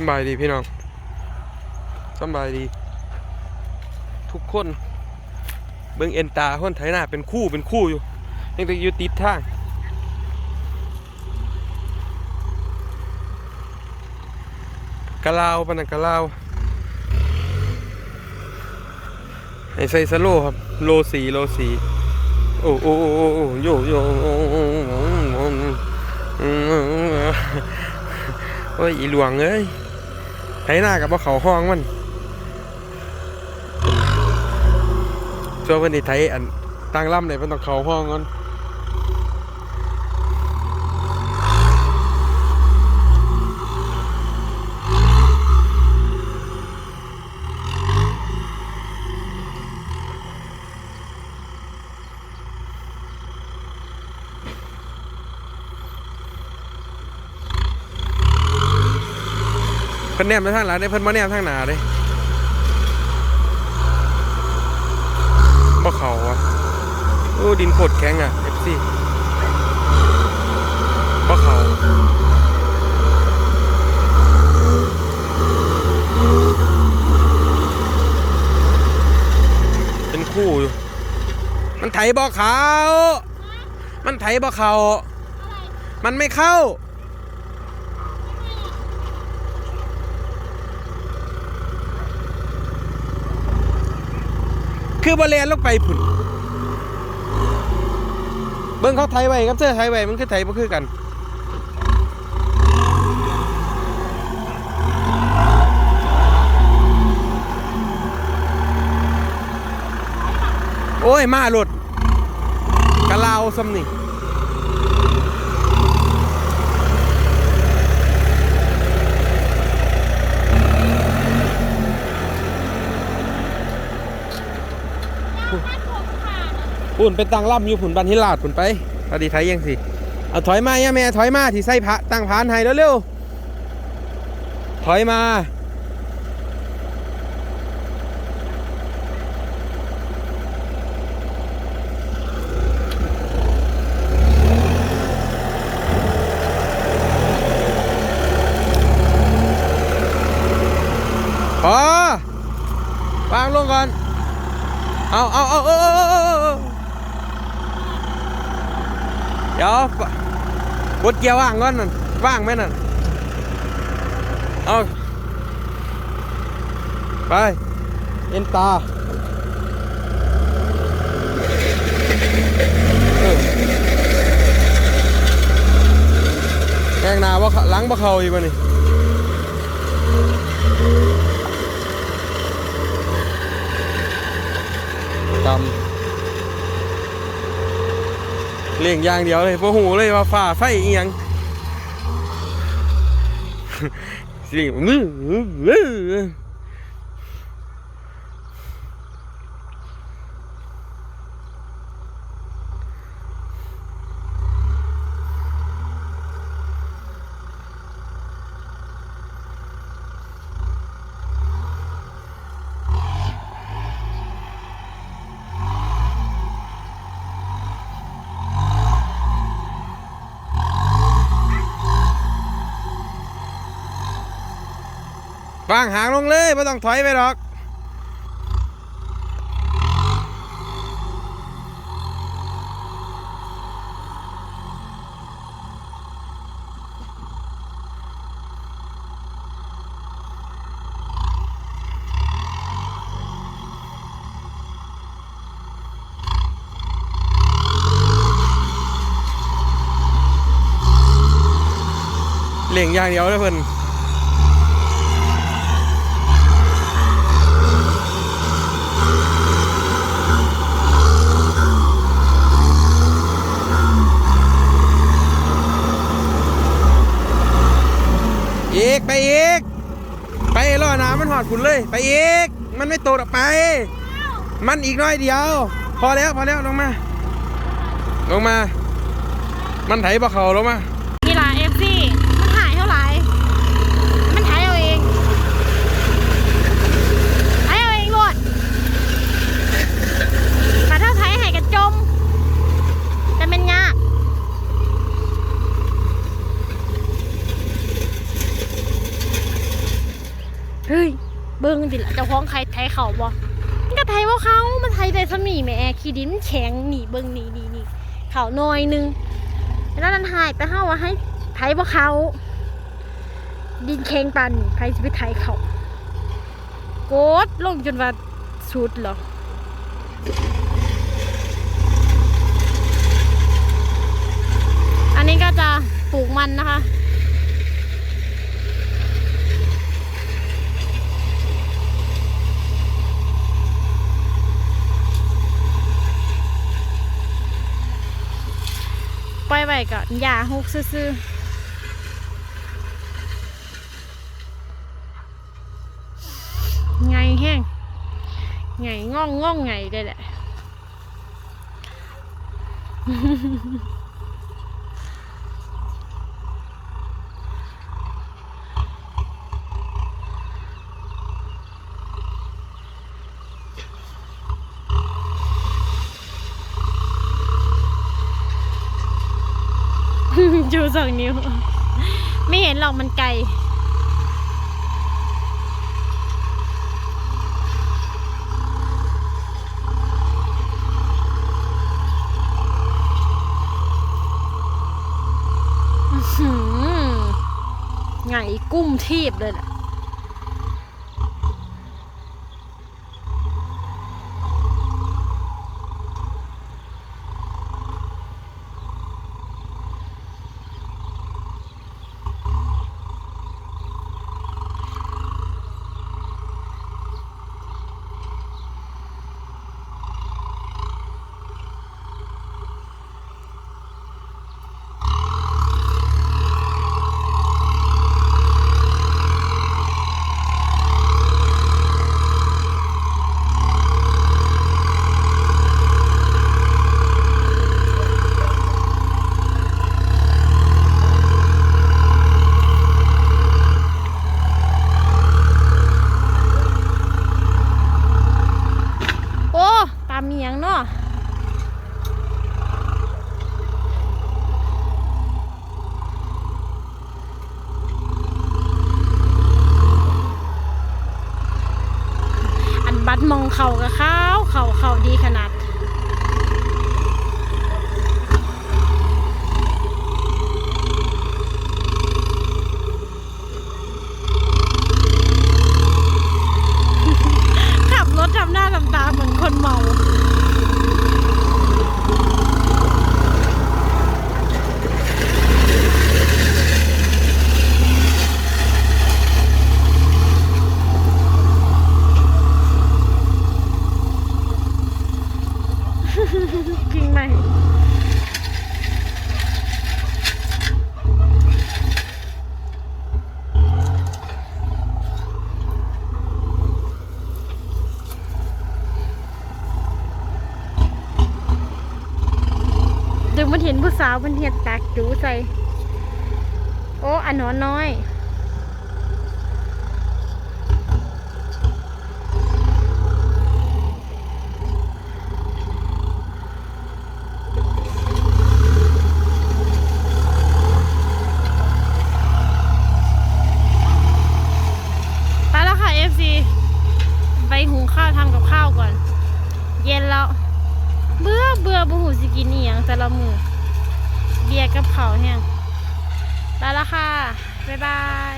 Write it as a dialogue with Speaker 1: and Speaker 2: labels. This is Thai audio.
Speaker 1: สบายดีพี่น้องสบายดี ทุกคน เบิ่งเอ็นตาคนไถหน้าเป็นคู่เป็นคู่อยู่ยังแต่อยู่ติดทางกะลาวปนันกะลาวให้ใส่สโลครับ โลสีโลสีโอ้โอ้โอ้โอ้โอ้โยโยโอ้โอ้โอ้โอ้โอ้โอ้ยอีหลวงเอ้ย ไถหน้ากับว่าเขาห้องมันช่วงวันนี้ไถอันตั้งล่ำไหนมันต้องเขาห้องกัน พิ่นแนมไปทางหลังได้เพิ่นมาแนมทางหน้าเด้บ่เขาอะโอ้ดินโคตรแข็งอะ FC บ่เขาเป็นคู่อยู่ มันไถบ่เขา มันไถบ่เขา มันไม่เข้า คือบอลเลนลงไปผุนเบิ้งเขาไทยไว้ครับเสื้อไทยไว้มันคือไทยมันคือกันโอ้ย มาหลุดกะลาวซ้ำนี่ ปุ่นเป็นตังล่ำอยู่ผุนบันทิลาดผุนไปอดีไทยยังสิ เอาถอยมาย่าแม่ถอยมาที่ใส่พระตั้งพานให้เร็วๆ ถอยมา พอวางลงก่อน เอาเอาเอาเอา เอาเอาเอาเดี๋ยวบดเกียร์ว่างก่อนนั่นว่างไหมนั่นเอาไปเอ็นตาแกงนาว่าหลังบ่เขาอีกบ่นี่ดำ เลี้ยงอย่างเดียวเลยโอ้โหเลยว่าฝ่าไฟอียงสิ่งมือ วางหางลงเลยไม่ต้องถอยไปหรอกเลี้ยงอย่างเดียวเลยเพิ่อน อีก ไปอีก ไปล่อน้ำมันหอดคุณเลย ไปอีก มันไม่โตดออกไป มันอีกน้อยเดียว พอแล้วพอแล้วลงมา ลงมา มันไถบ่เขาลงมา
Speaker 2: กีฬาเอฟซีมันหายเท่าไหร่ มันหายเอาเองหายเอาเองหมดแต่ถ้าไทยหายกระจม แต่มันยาก
Speaker 1: เเฮ้
Speaker 2: ย เบิ้งดิละเจ้าของใครไทย เขาบ่มันก็ไทยว่าเขามันไทยแต่สมีแม่ขี้ดินแข็งหนีเบิ้งนี่นี่นี่เขาหน่อยหนึงแล้วนั่นหายแต่เฮาว่าให้ไทยว่าเขา ดินแข็งปันนี่ไผสิไปไทยเขาโกดลงจนว่าสุดหรออันนี้ก็จะปลูกมันนะคะ อยไว้ก่อนอย่าฮุกซื่อๆไงแห้งไงง่องง่องไงได้แหละ ชูสองนิ้ว ไม่เห็นหรอกมันไกล ไงกุ้มทีบเลยแหละ โอ้ปลาเมียงเนาะอันบัดมองเขากับเขาเขาเขาดีขนาด ขับรถทำหน้าทำตาเหมือนคนเมา จริงไหม ดึงมัน เห็นผู้สาวมันเห็ดตากจูใส่ โอ้อันนอนน้อย ไปแล้วค่ะ FC ไปหุงข้าวทำกับข้าวก่อน เย็นแล้ว เบื่อเบื่อบุหูสิกินอีหยังแต่ละมือ เขาแห้งไปแล้วค่ะ บ๊ายบาย